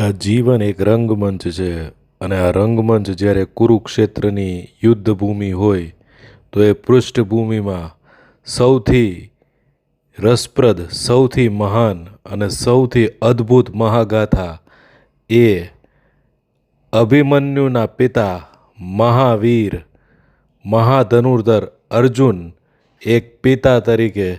આ જીવન એક રંગમંચ છે અને આ રંગમંચ જ્યારે કુરુક્ષેત્રની યુદ્ધ ભૂમિ હોય, તો એ પૃષ્ઠભૂમિમાં સૌથી રસપ્રદ, સૌથી મહાન અને સૌથી અદ્ભુત મહાગાથા એ અભિમન્યુના પિતા મહાવીર મહાધનુર્ધર અર્જુન એક પિતા તરીકે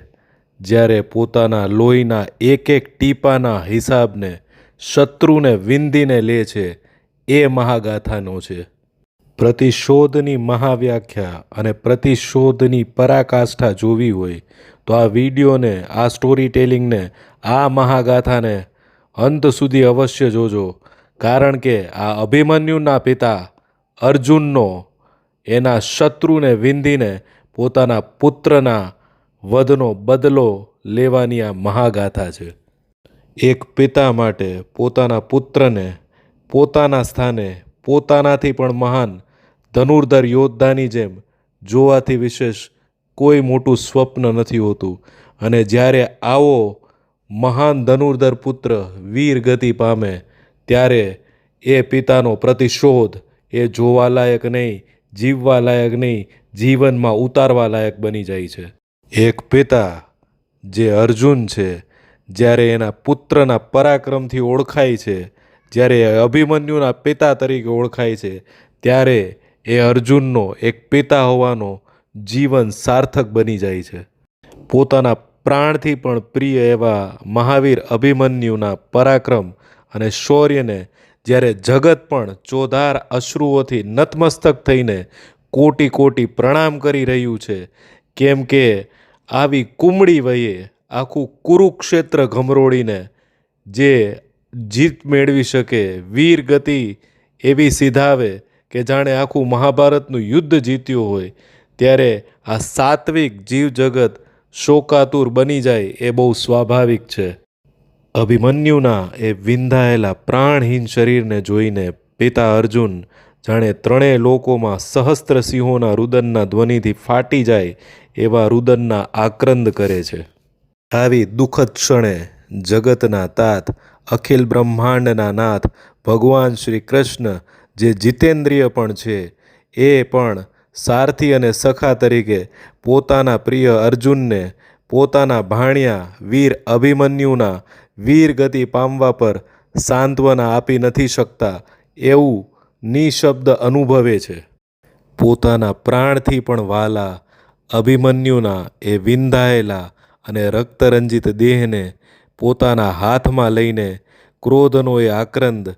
જ્યારે પોતાના લોહીના એક એક ટીપાના હિસાબને શત્રુને વિંદીને લે છે, એ મહાગાથાનો છે. પ્રતિશોધની મહાવ્યાખ્યા અને પ્રતિશોધની પરાકાષ્ઠા જોવી હોય, તો આ વિડીયોને, આ સ્ટોરી ટેલિંગને આ મહાગાથાને અંત સુધી અવશ્ય જોજો, કારણ કે આ અભિમન્યુના પિતા અર્જુનનો, એના શત્રુને વિંધીને પોતાના પુત્રના વધનો બદલો લેવાની આ મહાગાથા છે. એક પિતા માટે પોતાના પુત્રને, પોતાના સ્થાને, પોતાનાથી પણ મહાન ધનુર્ધર યોદ્ધાની જેમ જોવાથી વિશેષ કોઈ મોટું સ્વપ્ન નથી હોતું. અને જ્યારે આવો મહાન ધનુર્ધર પુત્ર વીર ગતિ પામે, ત્યારે એ પિતાનો પ્રતિશોધ એ જોવાલાયક નહીં, જીવવાલાયક નહીં, જીવનમાં ઉતારવાલાયક બની જાય છે. એક પિતા જે અર્જુન છે જ્યારે એના પુત્રના પરાક્રમથી ઓળખાય છે, જ્યારે એ અભિમન્યુના પિતા તરીકે ઓળખાય છે, ત્યારે એ અર્જુનનો એક પિતા હોવાનો જીવન સાર્થક બની જાય છે. પોતાના પ્રાણથી પણ પ્રિય એવા મહાવીર અભિમન્યુના પરાક્રમ અને શૌર્યને જ્યારે જગત પણ ચોધાર અશ્રુઓથી નતમસ્તક થઈને કોટી કોટી પ્રણામ કરી રહ્યું છે, કેમ કે આવી કુમળી વયે આખું કુરુક્ષેત્ર ઘમરોળીને જે જીત મેળવી શકે, વીર ગતિ એવી સિધાવે કે જાણે આખું મહાભારતનું યુદ્ધ જીત્યું હોય, ત્યારે આ સાત્વિક જીવજગત શોકાતુર બની જાય એ બહુ સ્વાભાવિક છે. અભિમન્યુના એ વિંધાયેલા પ્રાણહીન શરીરને જોઈને પિતા અર્જુન જાણે ત્રણેય લોકોમાં સહસ્ત્ર સિંહોના રુદનના ધ્વનિથી ફાટી જાય એવા રુદનના આક્રંદ કરે છે. આવી દુઃખદ ક્ષણે જગતના તાત, અખિલ બ્રહ્માંડના નાથ, ભગવાન શ્રી કૃષ્ણ જે જીતેન્દ્રિય પણ છે, એ પણ સારથી અને સખા તરીકે પોતાના પ્રિય અર્જુનને, પોતાના ભાણિયા વીર અભિમન્યુના વીર ગતિ પામવા પર સાંત્વના આપી નથી શકતા એવું નિશબ્દ અનુભવે છે. પોતાના પ્રાણથી પણ વાલા અભિમન્યુના એ વિંધાયેલા અને રક્તરંજિત દેહને પોતાના હાથમાં લઈને ક્રોધનો એ આક્રંદ,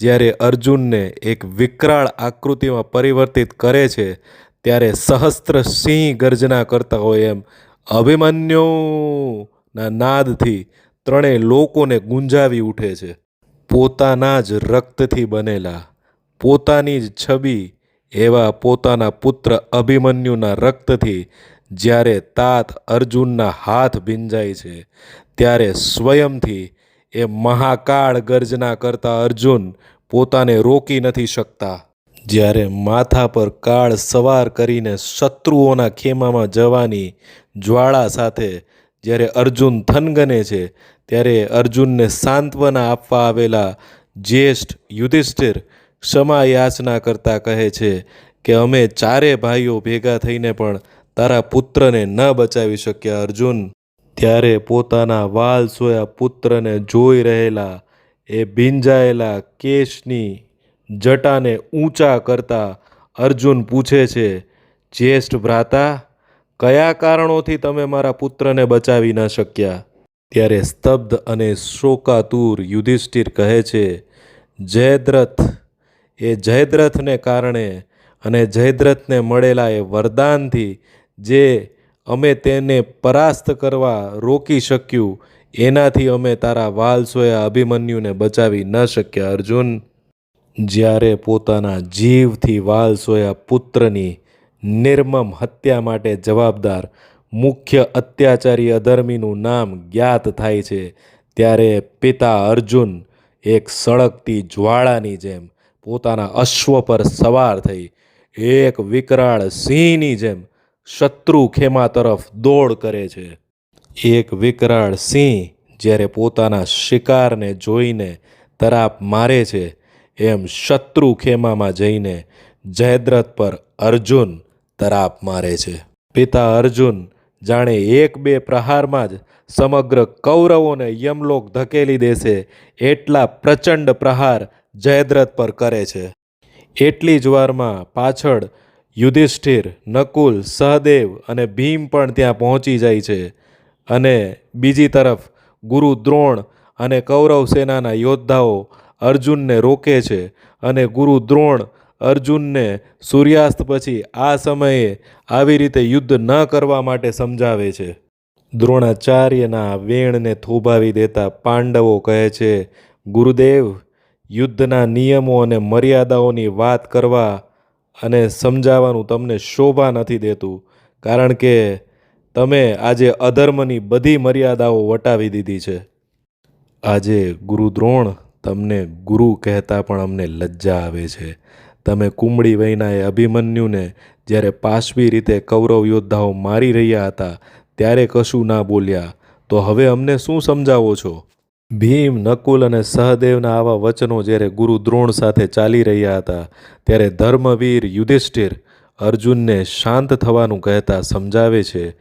જ્યારે અર્જુનને એક વિકરાળ આકૃતિમાં પરિવર્તિત કરે છે, ત્યારે સહસ્ત્ર સિંહ ગર્જના કરતા હોય એમ અભિમન્યુના નાદથી ત્રણેય લોકોને ગુંજાવી ઉઠે છે. પોતાના જ રક્તથી બનેલા, પોતાની જ છબી એવા પોતાના પુત્ર અભિમન્યુના રક્તથી જ્યારે તાત અર્જુનના હાથ ભીંજાય છે, ત્યારે સ્વયંથી એ મહાકાળ ગર્જના કરતા અર્જુન પોતાને રોકી નથી શકતા. જ્યારે માથા પર કાળ સવાર કરીને શત્રુઓના ખેમામાં જવાની જ્વાળા સાથે જ્યારે અર્જુન થનગને છે, ત્યારે અર્જુનને સાંત્વના આપવા આવેલા જ્યેષ્ઠ યુધિષ્ઠિર ક્ષમા યાચના કરતા કહે છે કે, અમે ચારે ભાઈઓ ભેગા થઈને પણ તારા પુત્રને ન બચાવી શક્યા અર્જુન. ત્યારે પોતાના વાલ સોયા પુત્રને જોઈ રહેલા એ ભીંજાયેલા કેશની જટાને ઊંચા કરતા અર્જુન પૂછે છે, જ્યેષ્ઠ ભ્રાતા, કયા કારણોથી તમે મારા પુત્રને બચાવી ન શક્યા? ત્યારે સ્તબ્ધ અને શોકાતુર યુધિષ્ઠિર કહે છે, જયદ્રથ. એ જયદ્રથને કારણે અને જયદ્રથને મળેલા એ વરદાનથી જે અમે તેને પરાસ્ત કરવા રોકી શક્યું, એનાથી અમે તારા વાલસોયા અભિમન્યુને બચાવી ન શક્યા, અર્જુન. જ્યારે પોતાના જીવથી વાલસોયા પુત્રની નિર્મમ હત્યા માટે જવાબદાર મુખ્ય અત્યાચારી અધર્મીનું નામ જ્ઞાત થાય છે, ત્યારે પિતા અર્જુન એક સળગતી જ્વાળાની જેમ પોતાના અશ્વ પર સવાર થઈ, એક વિકરાળ સિંહની જેમ શત્રુ ખેમા તરફ દોડ કરે છે. એક વિકરાળ સિંહ જ્યારે પોતાના શિકારને જોઈને તરાપ મારે છે, એમ શત્રુ ખેમામાં જઈને જયદ્રથ પર અર્જુન તરાપ મારે છે. પિતા અર્જુન જાણે એક બે પ્રહારમાં જ સમગ્ર કૌરવોને યમલોક ધકેલી દેશે એટલા પ્રચંડ પ્રહાર જયદ્રથ પર કરે છે. એટલી જ વારમાં પાછળ યુધિષ્ઠિર, નકુલ, સહદેવ અને ભીમ પણ ત્યાં પહોંચી જાય છે. અને બીજી તરફ ગુરુ દ્રોણ અને કૌરવ સેનાના યોદ્ધાઓ અર્જુનને રોકે છે અને ગુરુ દ્રોણ અર્જુનને સૂર્યાસ્ત પછી આ સમયે આવી રીતે યુદ્ધ ન કરવા માટે સમજાવે છે. દ્રોણાચાર્યના વેણને થોભાવી દેતા પાંડવો કહે છે, ગુરુદેવ, યુદ્ધના નિયમો અને મર્યાદાઓની વાત કરવા અને સમજાવવાનું તમને શોભા નથી દેતું, કારણ કે તમે આજે અધર્મની બધી મર્યાદાઓ વટાવી દીધી છે. આજે ગુરુદ્રોણ તમને ગુરુ કહેતા પણ અમને લજ્જા આવે છે. તમે કુંબળી વૈનાએ અભિમન્યુને જ્યારે પાશવી રીતે કૌરવ યોદ્ધાઓ મારી રહ્યા હતા, ત્યારે કશું ના બોલ્યા. તો હવે અમને શું સમજાવો છો? ભીમ, નકુલ અને સહદેવના આવા વચનો જ્યારે ગુરુ દ્રોણ સાથે ચાલી રહ્યા હતા, ત્યારે ધર્મવીર, યુધિષ્ઠિર અર્જુનને શાંત થવાનું કહેતા સમજાવે છે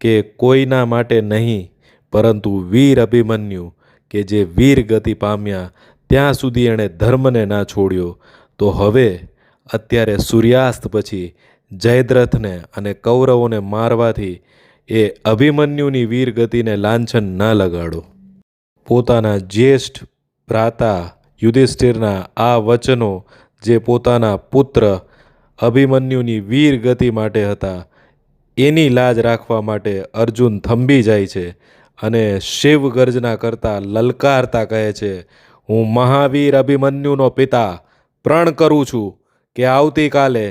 કે કોઈના માટે નહીં, પરંતુ વીર અભિમન્યુ કે જે વીર ગતિ પામ્યા, ત્યાં સુધી એણે ધર્મને ના છોડ્યો. તો હવે અત્યારે સૂર્યાસ્ત પછી જયદ્રથને અને કૌરવોને મારવાથી એ અભિમન્યુની વીર ગતિને લાંછન ન લગાડો. પોતાના જ્યેષ્ઠ ભ્રાતા યુધિષ્ઠિરના આ વચનો જે પોતાના પુત્ર અભિમન્યુની વીર ગતિ માટે હતા, એની લાજ રાખવા માટે અર્જુન થંભી જાય છે અને શિવ ગર્જના કરતાં લલકારતા કહે છે, હું મહાવીર અભિમન્યુનો પિતા પ્રણ કરું છું કે આવતીકાલે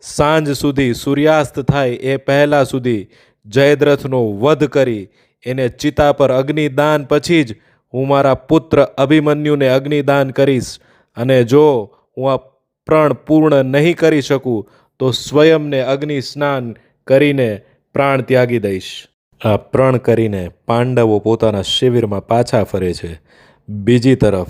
સાંજ સુધી સૂર્યાસ્ત થાય એ પહેલાં સુધી જયદ્રથનો વધ કરી, એને ચિતા પર અગ્નિદાન પછી જ હું મારા પુત્ર અભિમન્યુને અગ્નિદાન કરીશ અને જો હું આ પ્રણ પૂર્ણ નહીં કરી શકું, તો સ્વયંને અગ્નિ સ્નાન કરીને પ્રાણ ત્યાગી દઈશ. આ પ્રણ કરીને પાંડવો પોતાના શિબિરમાં પાછા ફરે છે. બીજી તરફ,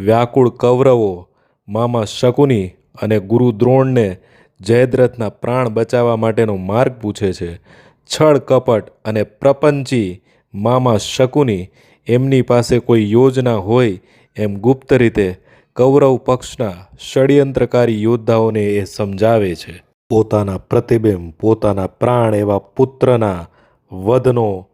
વ્યાકુળ કૌરવો મામા શકુની અને ગુરુ દ્રોણને જયદ્રથના પ્રાણ બચાવવા માટેનો માર્ગ પૂછે છે. છળ કપટ અને પ્રપંચી મામા શકુની એમની પાસે કોઈ યોજના હોય એમ ગુપ્ત રીતે કૌરવ પક્ષના ષડયંત્રકારી યોદ્ધાઓને એ સમજાવે છે. પોતાના પ્રતિબિંબ, પોતાના પ્રાણ એવા પુત્રના વધનો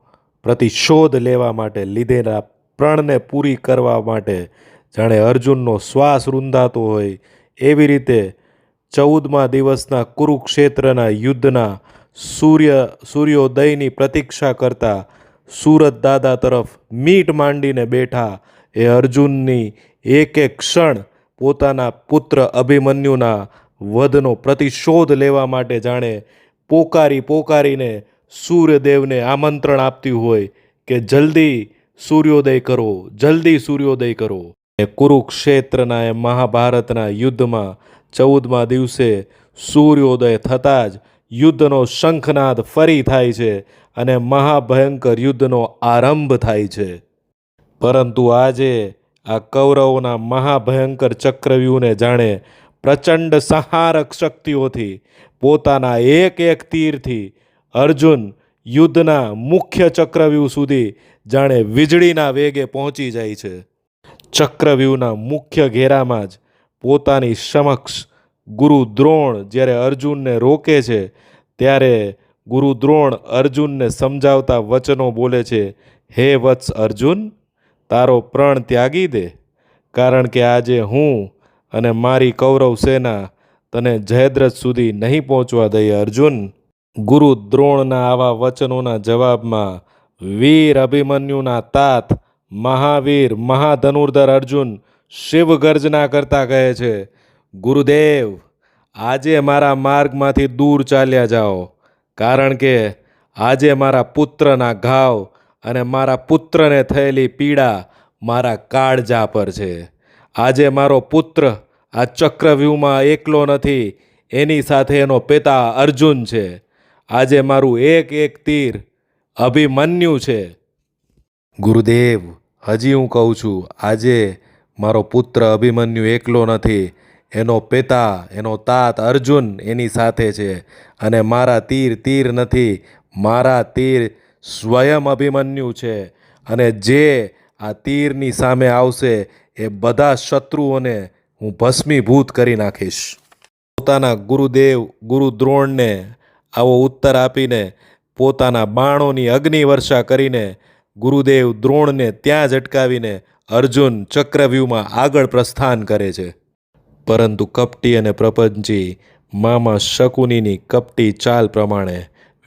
પ્રતિશોધ લેવા માટે, લીધેલા પ્રણને પૂરી કરવા માટે જાણે અર્જુનનો શ્વાસ રૂંધાતો હોય એવી રીતે ચૌદમા દિવસના કુરુક્ષેત્રના યુદ્ધના સૂર્ય, સૂર્યોદયની પ્રતીક્ષા કરતા સુરત દાદા તરફ મીટ માંડીને બેઠા. એ અર્જુનની એક એક ક્ષણ પોતાના પુત્ર અભિમન્યુના વધનો પ્રતિશોધ લેવા માટે જાણે પોકારી પોકારીને સૂર્યદેવને આમંત્રણ આપતી હોય કે જલ્દી સૂર્યોદય કરો, જલ્દી સૂર્યોદય કરો. એ કુરુક્ષેત્રના એ મહાભારતના યુદ્ધમાં ચૌદમા દિવસે સૂર્યોદય થતાં જ યુદ્ધનો શંખનાદ ફરી થાય છે અને મહાભયંકર યુદ્ધનો આરંભ થાય છે. પરંતુ આજે આ કૌરવોના મહાભયંકર ચક્રવ્યૂહને જાણે પ્રચંડ સંહારક શક્તિઓથી, પોતાના એક એક તીરથી અર્જુન યુદ્ધના મુખ્ય ચક્રવ્યૂહ સુધી જાણે વીજળીના વેગે પહોંચી જાય છે. ચક્રવ્યૂહના મુખ્ય ઘેરામાં જ પોતાની સમક્ષ ગુરુ દ્રોણ જ્યારે અર્જુનને રોકે છે, ત્યારે ગુરુ દ્રોણ અર્જુનને સમજાવતા વચનો બોલે છે, હે વત્સ અર્જુન, તારો પ્રણ ત્યાગી દે, કારણ કે આજે હું અને મારી કૌરવ સેના તને જયદ્રથ સુધી નહીં પહોંચવા દઈએ અર્જુન. ગુરુ દ્રોણના આવા વચનોના જવાબમાં વીર અભિમન્યુના તાત, મહાવીર, મહાધનુર્ધર અર્જુન શિવ ગર્જના કરતા કહે છે ગુરુદેવ, આજે મારા માર્ગમાંથી દૂર ચાલ્યા જાઓ, કારણ કે આજે મારા પુત્રના ઘાવ અને મારા પુત્રને થયેલી પીડા મારા કાળજા પર છે. આજે મારો પુત્ર આ ચક્રવ્યૂહમાં એકલો નથી, એની સાથે એનો પિતા અર્જુન છે. આજે મારું એક એક તીર અભિમન્યુ છે. ગુરુદેવ, હજી હું કહું છું, આજે મારો પુત્ર અભિમન્યુ એકલો નથી એનો પિતા એનો તાત અર્જુન એની સાથે છે અને મારા તીર તીર નથી, મારા તીર સ્વયં અભિમન્યુ છે અને જે આ તીરની સામે આવશે એ બધા શત્રુઓને હું ભસ્મીભૂત કરી નાખીશ. પોતાના ગુરુદેવ ગુરુ દ્રોણને આવો ઉત્તર આપીને, પોતાના બાણોની અગ્નિવર્ષા કરીને, ગુરુદેવ દ્રોણને ત્યાં જ અટકાવીને અર્જુન ચક્રવ્યૂહમાં આગળ પ્રસ્થાન કરે છે. પરંતુ કપટી અને પ્રપંચી મામા શકુનીની કપટી ચાલ પ્રમાણે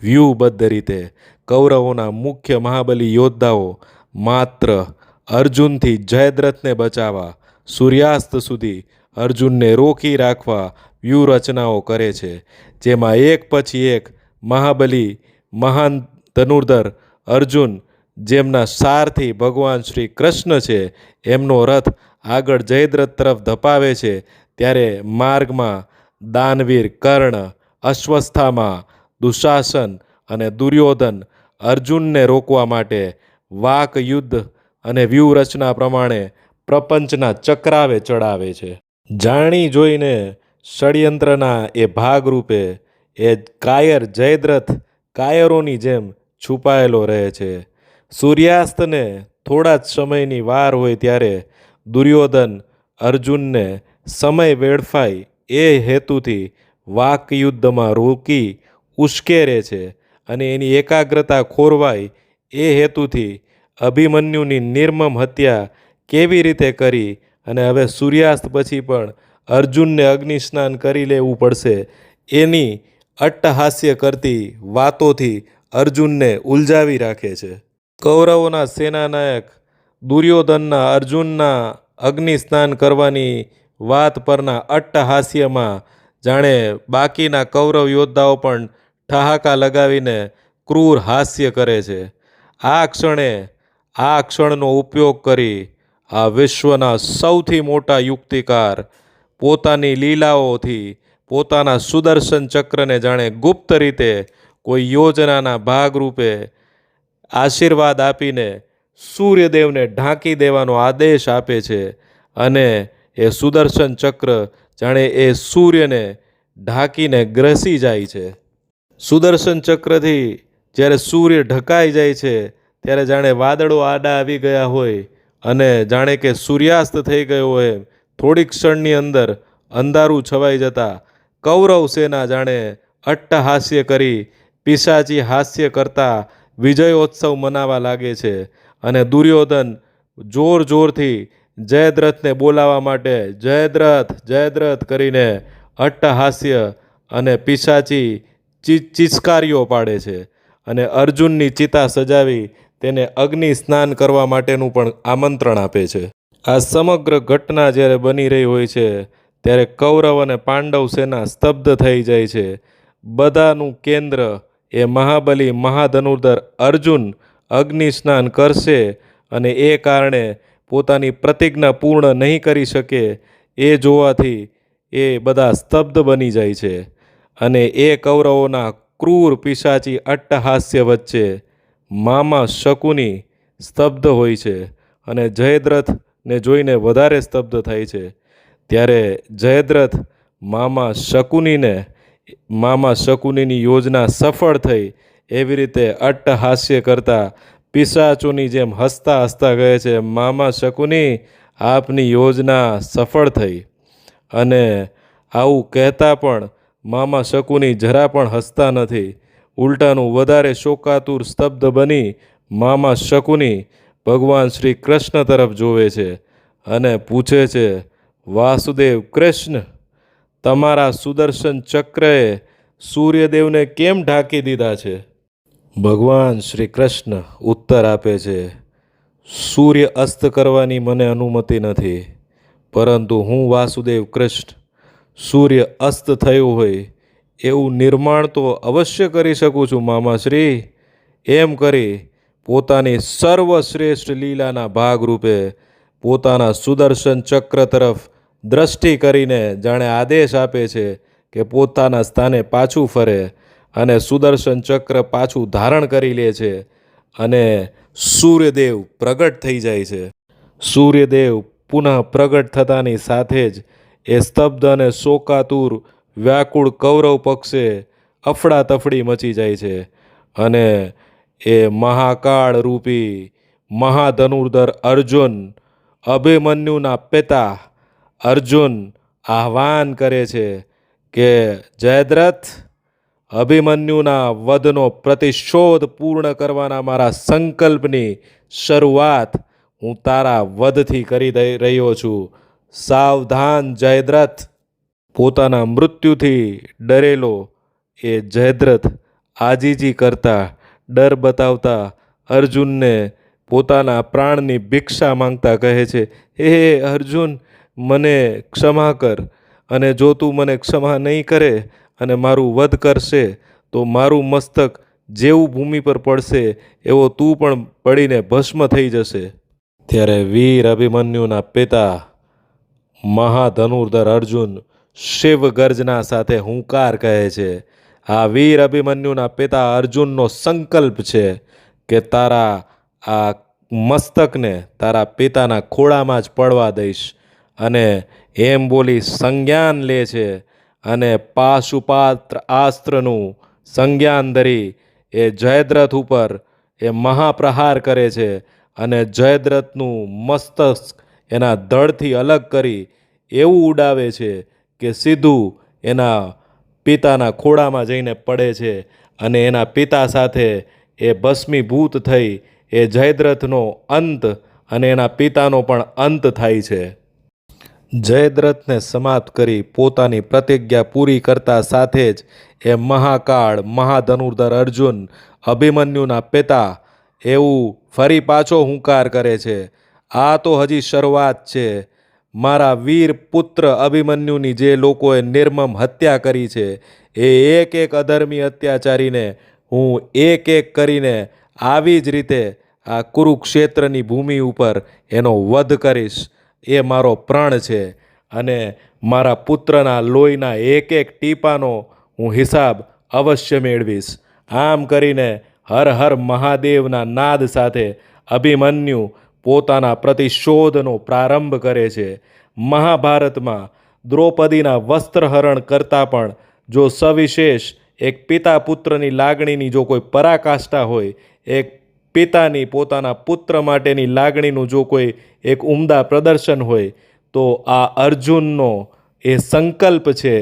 વ્યૂહબદ્ધ રીતે કૌરવોના મુખ્ય મહાબલી યોદ્ધાઓ માત્ર અર્જુનથી જયદ્રથને બચાવવા, સૂર્યાસ્ત સુધી અર્જુનને રોકી રાખવા વ્યૂહરચનાઓ કરે છે, જેમાં એક પછી એક મહાબલી મહાન ધનુર્ધર અર્જુન, જેમના સારથી ભગવાન શ્રી કૃષ્ણ છે, એમનો રથ આગળ જયદ્રથ તરફ ધપાવે છે ત્યારે માર્ગમાં દાનવીર કર્ણ અશ્વસ્થામાં દુશાસન અને દુર્યોધન અર્જુનને રોકવા માટે વાક યુદ્ધ અને વ્યૂહરચના પ્રમાણે પ્રપંચના ચક્રાવે ચડાવે છે. જાણી જોઈને ષડયંત્રના એ ભાગરૂપે એ કાયર જયદ્રથ કાયરોની જેમ છુપાયેલો રહે છે. સૂર્યાસ્તને થોડા જ સમયની વાર હોય ત્યારે દુર્યોધન અર્જુનને સમય વેડફાય એ હેતુથી વાકયુદ્ધમાં રોકી ઉશ્કેરે છે અને એની એકાગ્રતા ખોરવાય એ હેતુથી અભિમન્યુની નિર્મમ હત્યા કેવી રીતે કરી અને હવે સૂર્યાસ્ત પછી પણ અર્જુનને અગ્નિસ્નાન કરી લેવું પડશે એની અટ્ટહાસ્ય કરતી વાતોથી અર્જુનને ઉલઝાવી રાખે છે. કૌરવોના સેનાનાયક દુર્યોધનના અર્જુનના અગ્નિ સ્નાન કરવાની વાત પરના અટ્ટહાસ્યમાં જાણે બાકીના કૌરવ યોદ્ધાઓ પણ ઠહાકા લગાવીને ક્રૂર હાસ્ય કરે છે. આ ક્ષણે, આ ક્ષણનો ઉપયોગ કરી આ વિશ્વના સૌથી મોટા યુક્તિકાર પોતાની લીલાઓથી પોતાના સુદર્શન ચક્રને જાણે ગુપ્ત રીતે કોઈ યોજનાના ભાગરૂપે આશીર્વાદ આપીને સૂર્યદેવને ઢાંકી દેવાનો આદેશ આપે છે અને એ સુદર્શન ચક્ર જાણે એ સૂર્યને ઢાંકીને ગ્રસી જાય છે. સુદર્શન ચક્રથી જ્યારે સૂર્ય ઢકાઈ જાય છે, ત્યારે જાણે વાદળો આડા આવી ગયા હોય અને જાણે કે સૂર્યાસ્ત થઈ ગયો હોય થોડીક ક્ષણની અંદર અંધારું છવાઈ જતાં કૌરવ સેના જાણે અટ્ટહાસ્ય કરી પિશાચી હાસ્ય કરતા વિજયોત્સવ મનાવા લાગે છે અને દુર્યોધન જોર જોરથી જયદ્રથને બોલાવવા માટે જયદ્રથ જયદ્રથ કરીને અટ્ટહાસ્ય અને પિશાચી ચિચકારીઓ પાડે છે અને અર્જુનની ચિતા સજાવી તેને અગ્નિ સ્નાન કરવા માટેનું પણ આમંત્રણ આપે છે. આ સમગ્ર ઘટના જ્યારે બની રહી હોય છે, ત્યારે કૌરવ અને પાંડવ સેના સ્તબ્ધ થઈ જાય છે. બધાનું કેન્દ્ર એ મહાબલી મહાધનુર્ધર અર્જુન અગ્નિ સ્નાન કરશે અને એ કારણે પોતાની પ્રતિજ્ઞા પૂર્ણ નહીં કરી શકે એ જોવાથી એ બધા સ્તબ્ધ બની જાય છે અને એ કૌરવોના ક્રૂર પિશાચી અટ્ટહાસ્ય વચ્ચે મામા શકુની સ્તબ્ધ હોય છે અને જયદ્રથને જોઈને વધારે સ્તબ્ધ થાય છે. ત્યારે જયદ્રથ મામા શકુનીને મામા શકુનીની યોજના સફળ થઈ એવી રીતે અટ્ટહાસ્ય કરતા પિશાચોની જેમ હસતા હસતા કહે છે, મામા શકુની, આપની યોજના સફળ થઈ. અને આવું કહેતા પણ મામા શકુની જરા પણ હસતા નથી. ઉલટાનું વધારે શોકાતુર સ્તબ્ધ બની મામા શકુની ભગવાન શ્રી કૃષ્ણ તરફ જોવે છે અને પૂછે છે, વાસુદેવ કૃષ્ણ, તમારા સુદર્શન ચક્રએ સૂર્યદેવને કેમ ઢાંકી દીધા છે? ભગવાન શ્રી કૃષ્ણ ઉત્તર આપે છે, સૂર્ય અસ્ત કરવાની મને અનુમતિ નથી, પરંતુ હું વાસુદેવ કૃષ્ણ. સૂર્ય અસ્ત થયું હોય એવું નિર્માણ તો અવશ્ય કરી શકું છું, મામાશ્રી. એમ કરી પોતાની સર્વશ્રેષ્ઠ લીલાના ભાગરૂપે પોતાના સુદર્શન ચક્ર તરફ દ્રષ્ટિ કરીને જાણે આદેશ આપે છે કે પોતાના સ્થાને પાછું ફરે અને સુદર્શન ચક્ર પાછું ધારણ કરી લે છે અને સૂર્યદેવ પ્રગટ થઈ જાય છે. સૂર્યદેવ પુનઃ પ્રગટ થતાની સાથે જ એ સ્તબ્ધ અને શોકાતુર, વ્યાકુળ કૌરવ પક્ષે અફડાતફડી મચી જાય છે અને એ મહાકાળ રૂપી મહાધનુર્ધર અર્જુન, અભિમન્યુના પિતા અર્જુન આહ્વાન કરે છે કે જયદ્રથ અભિમન્યુના વધનો પ્રતિશોધ પૂર્ણ કરવાના મારા સંકલ્પની શરૂઆત હું તારા વધથી કરી રહ્યો છું. સાવધાન, જયદ્રથ. પોતાના મૃત્યુથી ડરેલો એ જયદ્રથ આજીજી કરતા ડર બતાવતા અર્જુનને પોતાના પ્રાણની ભિક્ષા માંગતા કહે છે હે, અર્જુન, મને ક્ષમા કર અને જો તું મને ક્ષમા નહીં કરે અને મારું વધ કરશે, તો મારું મસ્તક જેવું ભૂમિ પર પડશે, એવો તું પણ પડીને ભસ્મ થઈ જશે. ત્યારે વીર અભિમન્યુના પિતા મહાધનુર્ધર અર્જુન શિવ ગર્જના સાથે હુંકાર કહે છે, આ વીર અભિમન્યુના પિતા અર્જુનનો સંકલ્પ છે કે તારા આ મસ્તકને તારા પિતાના ખોળામાં જ પડવા દઈશ અને એમ બોલી સંજ્ઞાન લે છે અને પાશુપાત્ર આસ્ત્રનું સંજ્ઞાન ધરી એ જયદ્રથ ઉપર એ મહાપ્રહાર કરે છે અને જયદ્રથનું મસ્તક એના ધડથી અલગ કરી એવું ઉડાવે છે કે સીધું એના પિતાના ખોળામાં જઈને પડે છે અને એના પિતા સાથે એ ભસ્મીભૂત થઈ એ જયદ્રથનો અંત અને એના પિતાનો પણ અંત થાય છે. જયદ્રથને સમાપ્ત કરી પોતાની પ્રતિજ્ઞા પૂરી કરતા સાથે જ એ મહાકાળ મહાધનુર્ધર અર્જુન અભિમન્યુના પિતા એવું ફરી પાછો હુંકાર કરે છે. આ તો હજી શરૂઆત છે. મારા વીર પુત્ર અભિમન્યુની જે લોકોએ નિર્મમ હત્યા કરી છે એ એક એક અધર્મી અત્યાચારીને હું એક એક કરીને આવી જ રીતે આ કુરુક્ષેત્રની ભૂમિ ઉપર એનો વધ કરીશ. એ મારો પ્રણ છે અને મારા પુત્રના લોહીના એક એક ટીપાનો હું હિસાબ અવશ્ય મેળવીશ. આમ કરીને હર હર મહાદેવના નાદ સાથે અભિમન્યુ પોતાના પ્રતિશોધનો પ્રારંભ કરે છે. મહાભારતમાં દ્રૌપદીના વસ્ત્રહરણ કરતાં પણ જો સવિશેષ એક પિતા પુત્રની લાગણીની જો કોઈ પરાકાષ્ઠા હોય, એક પિતાની, પોતાના પુત્ર માટેની લાગણીનું જો કોઈ એક ઉમદા પ્રદર્શન હોય, તો આ અર્જુનનો એ સંકલ્પ છે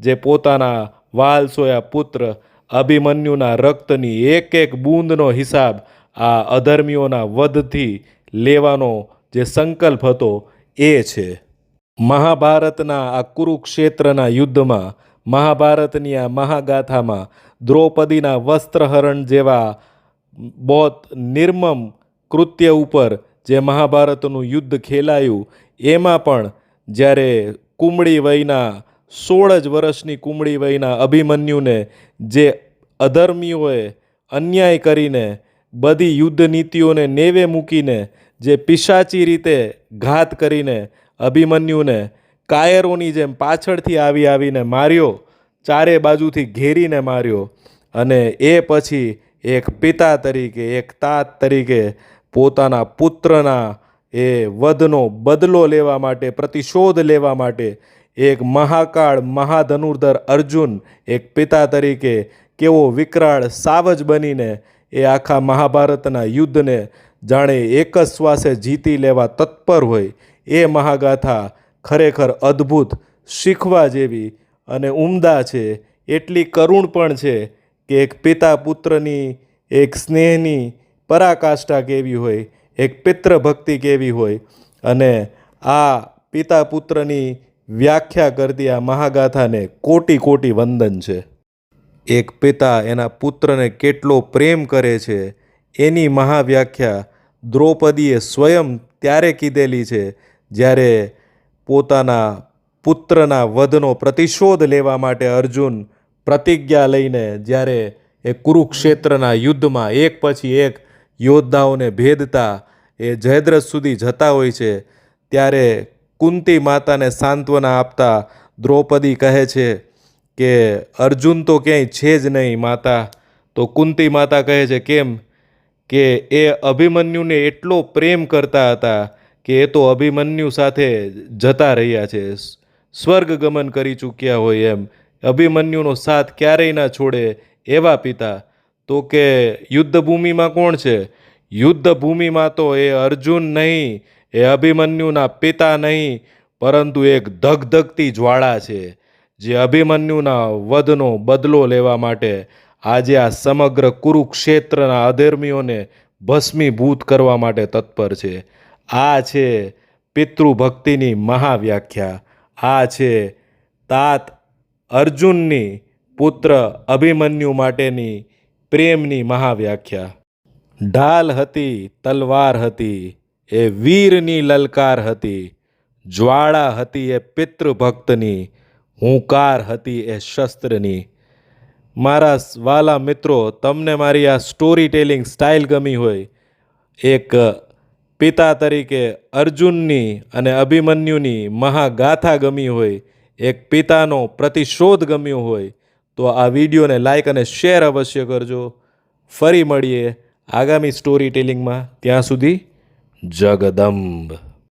જે પોતાના વાલસોયા પુત્ર અભિમન્યુના રક્તની એક એક બૂંદનો હિસાબ આ અધર્મીઓના વધથી લેવાનો જે સંકલ્પ હતો એ છે. મહાભારતના આ કુરુક્ષેત્રના યુદ્ધમાં મહાભારતની આ મહાગાથામાં દ્રૌપદીના વસ્ત્રહરણ જેવા બહોત નિર્મમ કૃત્ય ઉપર જે મહાભારતનું યુદ્ધ ખેલાયું, એમાં પણ જ્યારે કુમળી વયના, સોળ જ વર્ષની કુમળી વયના અભિમન્યુને જે અધર્મીઓએ અન્યાય કરીને બધી યુદ્ધ નીતિઓને નેવે મૂકીને જે પિશાચી રીતે ઘાત કરીને અભિમન્યુને કાયરોની જેમ પાછળથી આવી આવીને માર્યો, ચારે બાજુથી ઘેરીને માર્યો અને એ પછી એક પિતા તરીકે, એક તાત તરીકે પોતાના પુત્રના એ વધનો બદલો લેવા માટે, પ્રતિશોધ લેવા માટે એક મહાકાળ મહાધનુર્ધર અર્જુન, એક પિતા તરીકે કેવો વિકરાળ સાવજ બનીને એ આખા મહાભારતના યુદ્ધને જાણે એક જ શ્વાસે જીતી લેવા તત્પર હોય, એ મહાગાથા ખરેખર અદ્ભુત શીખવા જેવી અને ઉમદા છે, એટલી કરુણ પણ છે કે એક પિતા પુત્રની, એક સ્નેહની પરાકાષ્ઠા કેવી હોય, એક પિત્ર ભક્તિ કેવી હોય. અને આ પિતા પુત્રની વ્યાખ્યા કરતી આ મહાગાથાને કોટી કોટી વંદન છે. એક પિતા એના પુત્રને કેટલો પ્રેમ કરે છે, એની મહાવ્યાખ્યા દ્રૌપદીએ સ્વયં ત્યારે કીધેલી છે, જ્યારે પોતાના પુત્રના વધનો પ્રતિશોધ લેવા માટે અર્જુન પ્રતિજ્ઞા લઈને જ્યારે એ કુરુક્ષેત્રના યુદ્ધમાં એક પછી એક યોદ્ધાઓને ભેદતા એ જયદ્રથ સુધી જતા હોય છે, ત્યારે કુંતી માતાને સાંત્વના આપતા દ્રૌપદી કહે છે કે, અર્જુન તો ક્યાંય છે જ નહીં માતા. તો કુંતી માતા કહે છે, કેમ કે એ અભિમન્યુને એટલો પ્રેમ કરતા હતા કે એ તો અભિમન્યુ સાથે જતા રહ્યા છે. સ્વર્ગ ગમન કરી ચૂક્યા હોય એમ. અભિમન્યુનો સાથ ક્યારેય ના છોડે એવા પિતા. તો કે યુદ્ધભૂમિમાં કોણ છે? યુદ્ધભૂમિમાં તો એ અર્જુન નહીં, એ અભિમન્યુના પિતા નહીં, પરંતુ એક ધગધગતી જ્વાળા છે, જે અભિમન્યુના વધનો બદલો લેવા માટે આજે આ સમગ્ર કુરુક્ષેત્રના અધર્મીઓને ભસ્મીભૂત કરવા માટે તત્પર છે. આ છે પિતૃભક્તિની મહાવ્યાખ્યા. આ છે તાત અર્જુનની પુત્ર અભિમન્યુ માટેની પ્રેમની મહાવ્યાખ્યા. ઢાલ હતી, તલવાર હતી, એ વીરની લલકાર હતી. જ્વાળા હતી એ પિતૃભક્તની, હુંકાર હતી એ શસ્ત્રની. મારા વાલા મિત્રો, તમને મારી આ સ્ટોરી ટેલિંગ સ્ટાઇલ ગમી હોય. એક પિતા તરીકે અર્જુનની અને અભિમન્યુની મહાગાથા ગમી હોય. એક પિતાનો પ્રતિશોધ ગમ્યો હોય તો આ વિડીયોને લાઇક અને શેર અવશ્ય કરજો. ફરી મળીએ આગામી સ્ટોરી ટેલિંગમાં ત્યાં સુધી જગદંબ.